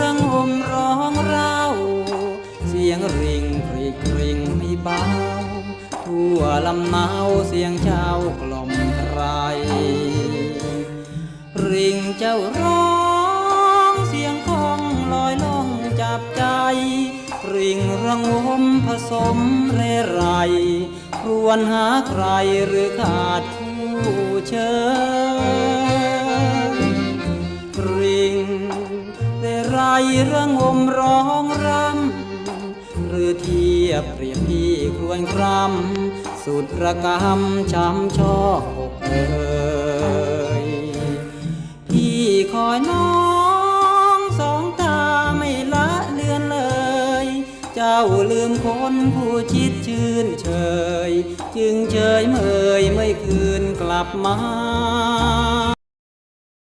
ระงมร้องเราเสียงริงกรีดกริงไม่เบาทั่วลำเนาเสียงเจ้ากล่อมไตรริงเจ้าร้องเสียงของลอยล่องจับใจ ริงระงมผสมเรไรครวนหาใครหรือขาดผู้เชย รไระงมร้องรำหรือเทียบเปรียบพี่ครวนครำสุดระกำช้ำชอกอกเอยพี่คอยน้องสองตาไม่ละเลือนเลย เจ้าลืมคนผู้ชิดชื่นเชยจึงเชยเมยไม่คืนกลับมา